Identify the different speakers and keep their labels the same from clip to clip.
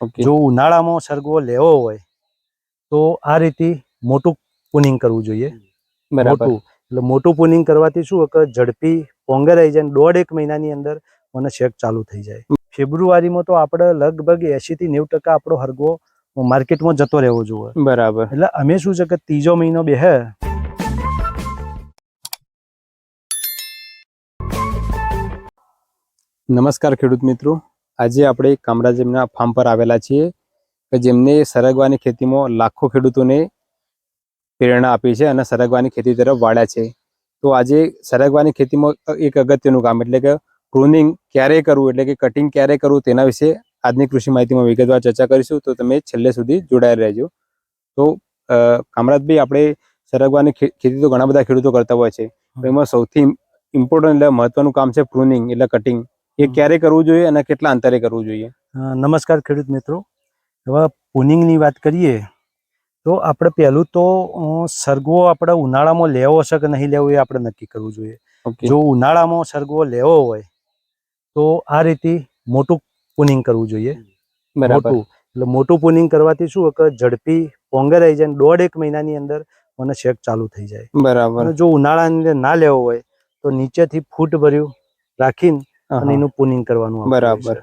Speaker 1: Okay.
Speaker 2: જો ઉનાળામાં સરગવો લેવો હોય તો આ રીતે મોટું પુનિંગ કરવું જોઈએ.
Speaker 1: બરાબર.
Speaker 2: મોટું. એટલે મોટું પુનિંગ કરવાથી શું કે ઝડપી પોંગર આવી જાય દોઢ એક મહિનાની અંદર મને શેક ચાલુ થઈ જાય. ફેબ્રુઆરીમાં તો આપણે લગભગ એસી થી નેવું ટકા આપણો હરગવો માર્કેટમાં જતો રહેવો જોઈએ.
Speaker 1: બરાબર.
Speaker 2: એટલે અમે શું છે કે ત્રીજો મહિનો બેહે
Speaker 1: નમસ્કાર ખેડૂત મિત્રો. આજે આપણે કામરાજના ફાર્મ પર આવેલા છીએ કે જેમને સરગવાની ખેતીમાં લાખો ખેડૂતોને પ્રેરણા આપી છે અને સરગવાની ખેતી તરફ વાળ્યા છે. તો આજે સરગવાની ખેતીમાં એક અગત્યનું કામ એટલે કે પ્રુનિંગ ક્યારે કરવું એટલે કે કટિંગ ક્યારે કરવું તેના વિશે આજની કૃષિ માહિતીમાં વિગતવાર ચર્ચા કરીશું. તો તમે છેલ્લે સુધી જોડાયેલા રહેજો. તો કામરાજભાઈ, આપણે સરગવાની ખેતી તો ઘણા બધા ખેડૂતો કરતા હોય છે. એમાં સૌથી ઇમ્પોર્ટન્ટ એટલે મહત્વનું કામ છે પ્રુનિંગ એટલે કટિંગ એ ક્યારે કરવું જોઈએ અને કેટલા અંતરે કરવું જોઈએ?
Speaker 2: નમસ્કાર ખેડૂત મિત્રો. હવે પુનિંગની વાત કરીએ તો આપણે પહેલું તો સરગવો આપણે ઉનાળામાં લેવો છે કે નહીં લેવો એ આપણે નક્કી કરવું જોઈએ. જો ઉનાળામાં સરગવો લેવો હોય તો આ રીતે મોટું પુનિંગ કરવું જોઈએ. મોટું. એટલે મોટું પુનિંગ કરવાથી શું કે ઝડપી પોંગર આવી જાય દોઢ એક મહિનાની અંદર મને શેક ચાલુ થઈ જાય.
Speaker 1: બરાબર.
Speaker 2: જો ઉનાળાની અંદર ના લેવો હોય તો નીચેથી ફૂટ ભર્યું રાખીને અને એનું પુનિંગ કરવાનું
Speaker 1: બરાબર.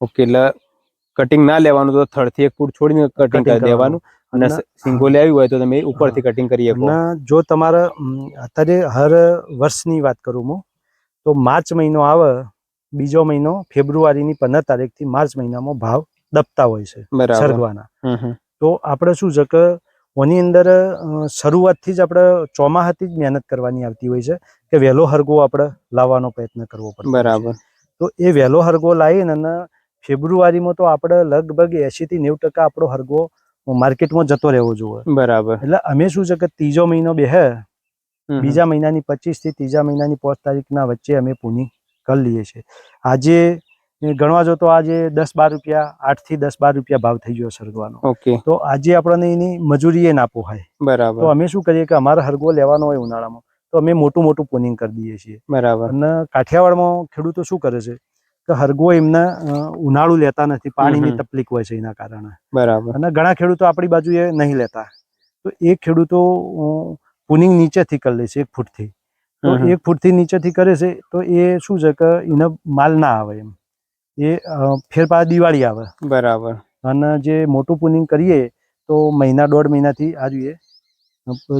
Speaker 1: ઓકે એટલે કટિંગ ના લેવાનું તો થર્ડથી એક ફૂટ છોડીને કટિંગ કરી દેવાનું. અને સિંગોલી આવી હોય તો તમે ઉપરથી કટિંગ કરી શકો.
Speaker 2: જો તમારે અત્યારે હર વર્ષની વાત કરું હું તો માર્ચ મહિનો આવે બીજો મહિનો ફેબ્રુઆરીની પંદર તારીખથી માર્ચ મહિનામાં ભાવ દબતા હોય છે
Speaker 1: બરાબર.
Speaker 2: સરગવાના. તો આપણે શું છે કે ઓની અંદર શરૂઆતથી જ આપણે ચોમાહાથી જ મહેનત કરવાની આવતી હોય છે કે વહેલો હરગો આપણે લાવવાનો પ્રયત્ન કરવો પડે
Speaker 1: બરાબર.
Speaker 2: તો એ વહેલો હરગો લાવીને અને ફેબ્રુઆરીમાં તો આપણે લગભગ એસી થી નેવું ટકા આપણો હરગો માર્કેટમાં જતો રહેવો જોઈએ.
Speaker 1: બરાબર.
Speaker 2: એટલે અમે શું છે કે ત્રીજો મહિનો બેહે. બીજા મહિનાની પચીસથી ત્રીજા મહિનાની પાંચ તારીખના વચ્ચે અમે પૂની કરી લઈએ છીએ. આજે એ ગણવા જો તો આજે દસ બાર રૂપિયા આઠથી દસ બાર રૂપિયા ભાવ થઈ ગયો સરગવાનો.
Speaker 1: ઓકે.
Speaker 2: તો આજે આપણને એની મજૂરી એ ના પોહાય
Speaker 1: બરાબર.
Speaker 2: તો અમે શું કરીએ કે અમારે હરગો લેવાનો હોય ઉનાળામાં તો અમે મોટું મોટું પુનિંગ કરી દઈએ છીએ.
Speaker 1: બરાબર.
Speaker 2: અને કાઠિયાવાડમાં ખેડૂતો શું કરે છે કે હરગો એમને ઉનાળું લેતા નથી પાણીની તકલીફ હોય છે એના કારણે.
Speaker 1: બરાબર.
Speaker 2: અને ઘણા ખેડૂતો આપણી બાજુએ નહીં લેતા. તો એ ખેડૂતો પુનિંગ નીચેથી કરી લે છે એક ફૂટથી. તો. એક ફૂટથી નીચેથી કરે છે તો એ શું છે કે એને માલ ના આવે એમ. એ ફેર પાછા દિવાળી આવે.
Speaker 1: બરાબર.
Speaker 2: અને જે મોટું પુનિંગ કરીએ તો મહિના દોઢ મહિનાથી આ જોઈએ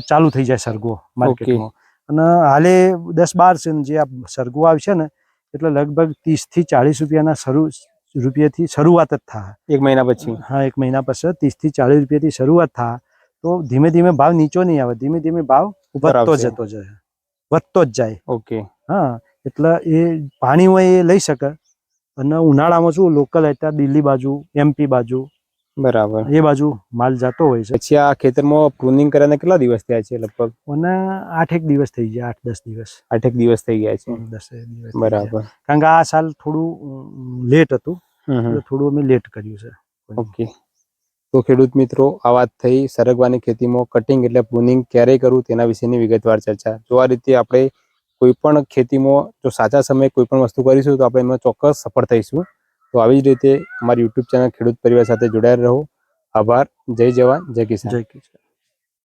Speaker 2: ચાલુ થઈ જાય સરગો માર્કેટમાં. અને હાલે દસ બાર છે જે આ સરગો આવશે ને એટલે લગભગ ત્રીસથી ચાલીસ રૂપિયાના શરૂ રૂપિયાથી શરૂઆત જ થાય.
Speaker 1: એક મહિના પછી?
Speaker 2: હા એક મહિના પછી ત્રીસથી ચાલીસ રૂપિયાથી શરૂઆત થાય. તો ધીમે ધીમે ભાવ નીચો નહીં આવે ધીમે ધીમે ભાવ વધતો જતો જાય. વધતો જ જાય.
Speaker 1: ઓકે.
Speaker 2: હા એટલે એ પાણી હોય એ લઈ શકે અને ઉનાળામાં શું લોકલ અત્યારે દિલ્હી બાજુ એમપી બાજુ
Speaker 1: બરાબર.
Speaker 2: એ બાજુ માલ જતો હોય છે.
Speaker 1: પછી આ ખેતરમાં પ્રુનિંગ કર્યાને કેટલા દિવસ થયા છે લગભગ?
Speaker 2: અને આઠેક દિવસ થઈ ગયા આઠ દસ દિવસ.
Speaker 1: આઠેક દિવસ થઈ ગયા છે.
Speaker 2: દસ દિવસ
Speaker 1: બરાબર.
Speaker 2: કારણ કે આ સાલ થોડું લેટ હતું. થોડું અમે લેટ કર્યું છે.
Speaker 1: ઓકે તો ખેડૂત મિત્રો આ વાત થઈ સરગવાની ખેતીમાં કટિંગ એટલે પ્રુનિંગ ક્યારે કરવું તેના વિશેની વિગતવાર ચર્ચા. જો આ રીતે આપણે કોઈ પણ ખેતીમાં જો સાચા સમયે કોઈ પણ વસ્તુ કરીશું તો આપણે એમાં ચોક્કસ સફળ થઈશું. તો આવી જ રીતે અમારી યુટ્યુબ ચેનલ ખેડૂત પરિવાર સાથે જોડાયેલ રહો. આભાર. જય જવાન. જય કિસાન.
Speaker 2: જય કિશન